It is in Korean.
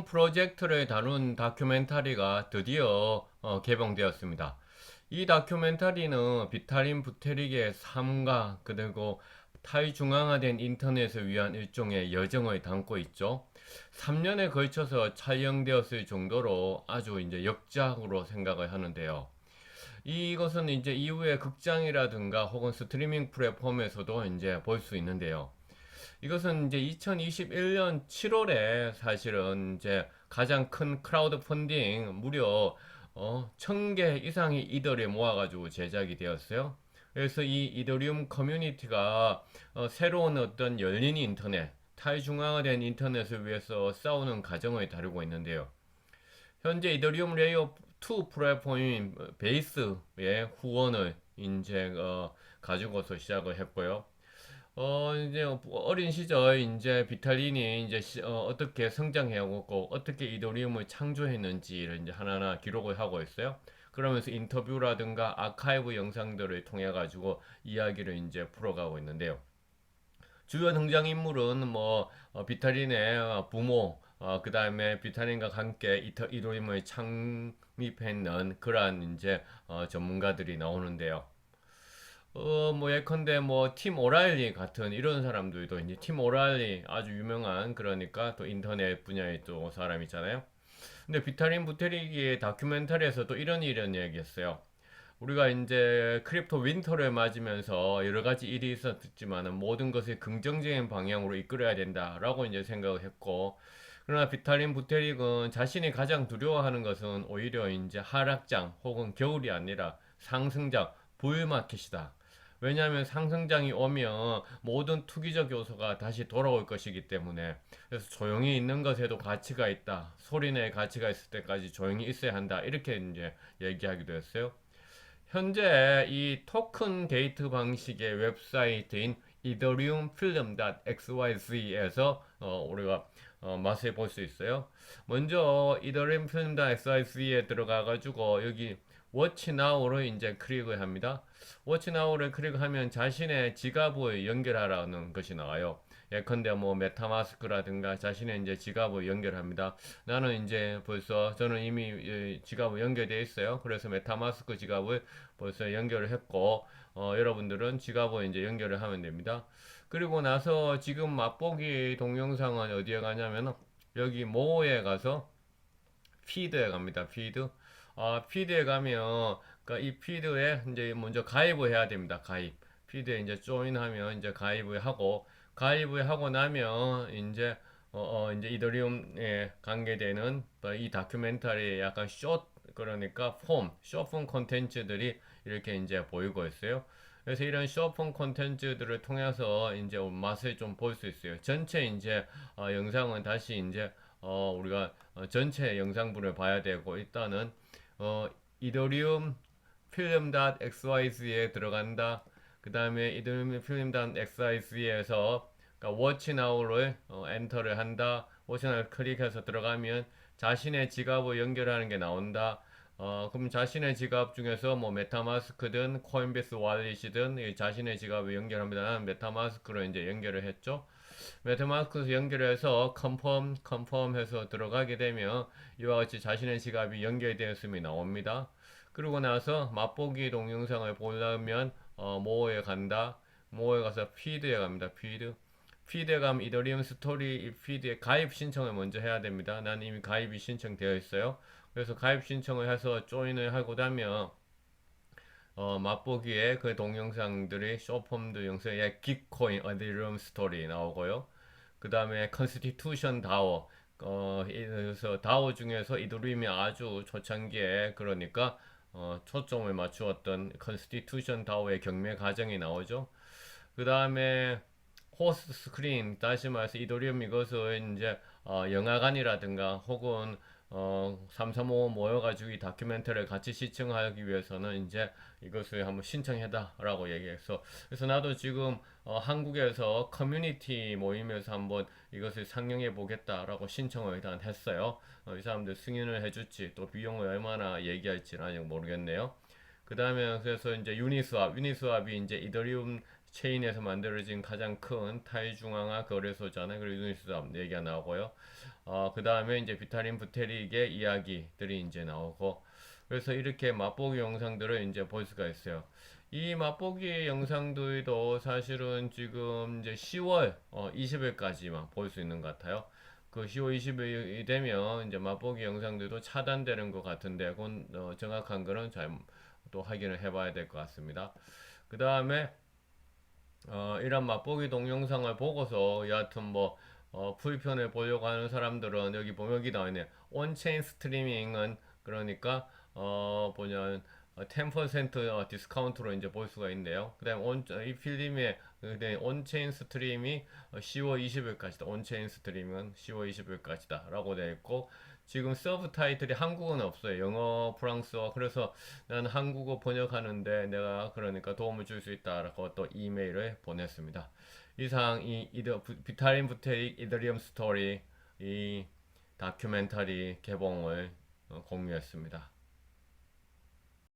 이더리움 프로젝트를 다룬 다큐멘터리가 드디어 어, 개봉되었습니다. 이 다큐멘터리는 비타린 부테릭의 삶과 그리고 탈중앙화된 인터넷을 위한 일종의 여정을 담고 있죠. 3년에 걸쳐서 촬영되었을 정도로 아주 이제 역작으로 생각을 하는데요. 이것은 이제 이후에 극장이라든가 혹은 스트리밍 플랫폼에서도 이제 볼 수 있는데요. 이것은 이제 2021년 7월에 사실은 이제 가장 큰 크라우드 펀딩 무려 어, 1000개 이상의 이더를 모아가지고 제작이 되었어요. 그래서 이 이더리움 커뮤니티가 어, 새로운 어떤 열린 인터넷, 탈중앙화된 인터넷을 위해서 싸우는 과정을 다루고 있는데요. 현재 이더리움 레이어 2 플랫폼인 베이스의 후원을 이제 어, 가지고서 시작을 했고요. 어, 이제 어린 시절 이제 비탈린이 이제 시- 어, 떻게 성장해오고 어떻게 이더리움을 창조했는지를 이제 하나하나 기록을 하고 있어요. 그러면서 인터뷰라든가 아카이브 영상들을 통해 가지고 이야기를 이제 풀어가고 있는데요. 주요 등장 인물은 뭐 어, 비타린의 어, 부모, 어, 그 다음에 비타린과 함께 이터, 이도림을 창립했는 그러한 이제 어, 전문가들이 나오는데요. 어, 뭐 예컨대 뭐 팀 오라일리 같은 이런 사람들도 이제 팀 오라일리 아주 유명한 그러니까 또 인터넷 분야의 또 사람이잖아요. 근데 비타린 부테릭의 다큐멘터리에서 또 이런 이런 얘기했어요. 우리가 이제 크립토 윈터를 맞으면서 여러 가지 일이 있었지만은 모든 것을 긍정적인 방향으로 이끌어야 된다라고 이제 생각을 했고 그러나 비탈린 부테릭은 자신이 가장 두려워하는 것은 오히려 이제 하락장 혹은 겨울이 아니라 상승장 부일마켓이다. 왜냐하면 상승장이 오면 모든 투기적 요소가 다시 돌아올 것이기 때문에 그래서 조용히 있는 것에도 가치가 있다. 소리내의 가치가 있을 때까지 조용히 있어야 한다. 이렇게 이제 얘기하기도 했어요. 현재 이 토큰 게이트 방식의 웹사이트인 ethereumfilm.xyz에서 어, 우리가 어, 맛을 볼 수 있어요. 먼저 ethereumfilm.xyz에 들어가 가지고 여기 워치 나우를 이제 클릭을 합니다. 워치 나우를 클릭하면 자신의 지갑을 연결하라는 것이 나와요. 예컨대 뭐 메타마스크라든가 자신의 이제 지갑을 연결합니다. 나는 이제 벌써 저는 이미 이 지갑을 연결되어 있어요. 그래서 메타마스크 지갑을 벌써 연결을 했고 어, 여러분들은 지갑을 이제 연결을 하면 됩니다. 그리고 나서 지금 맛보기 동영상은 어디에 가냐면 여기 모에 가서 피드에 갑니다. 피드. 아, 피드에 가면 그러니까 이 피드에 이제 먼저 가입을 해야 됩니다. 가입. 피드에 이제 조인하면 이제 가입을 하고 가입을 하고 나면 이제 어, 어 이제 이더리움에 관계되는 뭐이 다큐멘터리의 약간 숏 그러니까 폼, 숏폼 콘텐츠들이 이렇게 이제 보이고 있어요. 그래서 이런 숏폼 콘텐츠들을 통해서 이제 맛을 좀 볼 수 있어요. 전체 이제 어, 영상은 다시 이제 어, 우리가 어, 전체 영상분을 봐야 되고 일단은 어, 이더리움 film.xyz에 들어간다. 그 다음에 이더리움 film.xyz에서 그러니까 워치 나우를 어, 엔터를 한다. 워치 나우 클릭해서 들어가면 자신의 지갑을 연결하는 게 나온다. 어, 그럼 자신의 지갑 중에서 뭐 메타마스크든 코인베이스 월릿이든 이 자신의 지갑을 연결합니다. 나는 메타마스크로 이제 연결을 했죠. 메타마스크 연결해서 컨펌 컨펌 해서 들어가게 되면 이와 같이 자신의 지갑이 연결되었음이 나옵니다. 그리고 나서 맛보기 동영상을 보려면 어, 모어에 간다. 모어에 가서 피드에 갑니다. 피드. 피드에 가면 이더리움 스토리 이 피드에 가입 신청을 먼저 해야 됩니다. 난 이미 가입이 신청되어 있어요. 그래서 가입 신청을 해서 조인을 하고 나면 어, 맛보기에 그 동영상들이 쇼폼드 영상에 긱코인 어디룸 스토리 나오고요. 그 다음에 컨스티튜션 다워 어, 이- 그래서 다워 중에서 이더리움이 아주 초창기에 그러니까 어, 초점을 맞추었던 컨스티튜션 다워의 경매 과정이 나오죠. 그 다음에 호스트 스크린 다시 말해서 이더리움 이것은 이제 어, 영화관이라든가 혹은 어, 335 모여가지고 이 다큐멘터리를 같이 시청하기 위해서는 이제 이것을 한번 신청해다라고 얘기해서 그래서 나도 지금 어, 한국에서 커뮤니티 모임에서 한번 이것을 상영해 보겠다라고 신청을 일단 했어요. 어, 이 사람들 승인을 해줄지 또 비용을 얼마나 얘기할지는 아직 모르겠네요. 그 다음에 그래서 이제 유니스왑, 유니스왑이 이제 이더리움 체인에서 만들어진 가장 큰 타이중앙화 거래소잖아요. 그리고 유니스도 얘기가 나오고요. 어, 그 다음에 이제 비타민 부테릭의 이야기들이 이제 나오고 그래서 이렇게 맛보기 영상들을 이제 볼 수가 있어요. 이 맛보기 영상들도 사실은 지금 이제 10월 어, 20일까지만 볼 수 있는 것 같아요. 그 10월 20일이 되면 이제 맛보기 영상들도 차단되는 것 같은데 그건 어, 정확한 거는 잘 또 확인을 해봐야 될 것 같습니다. 그 다음에 어, 이런 맛보기 동영상을 보고서 여하튼 뭐 어, 풀편을 보려고 하는 사람들은 여기 보면 여기 나와 있네요. 온체인 스트리밍은 그러니까 어, 보면 10% 어, 디스카운트로 이제 볼 수가 있는데요. 그 다음 온, 이 필름의 그다음에 온체인 스트림이 10월 20일까지다. 온체인 스트림은 10월 20일까지다 라고 되어 있고 지금 서브 타이틀이 한국어는 없어요. 영어, 프랑스어. 그래서 나는 한국어 번역하는데 내가 그러니까 도움을 줄 수 있다라고 또 이메일을 보냈습니다. 이상 이 이더 비타민 부테릭 이더리움 스토리 이 다큐멘터리 개봉을 어, 공유했습니다.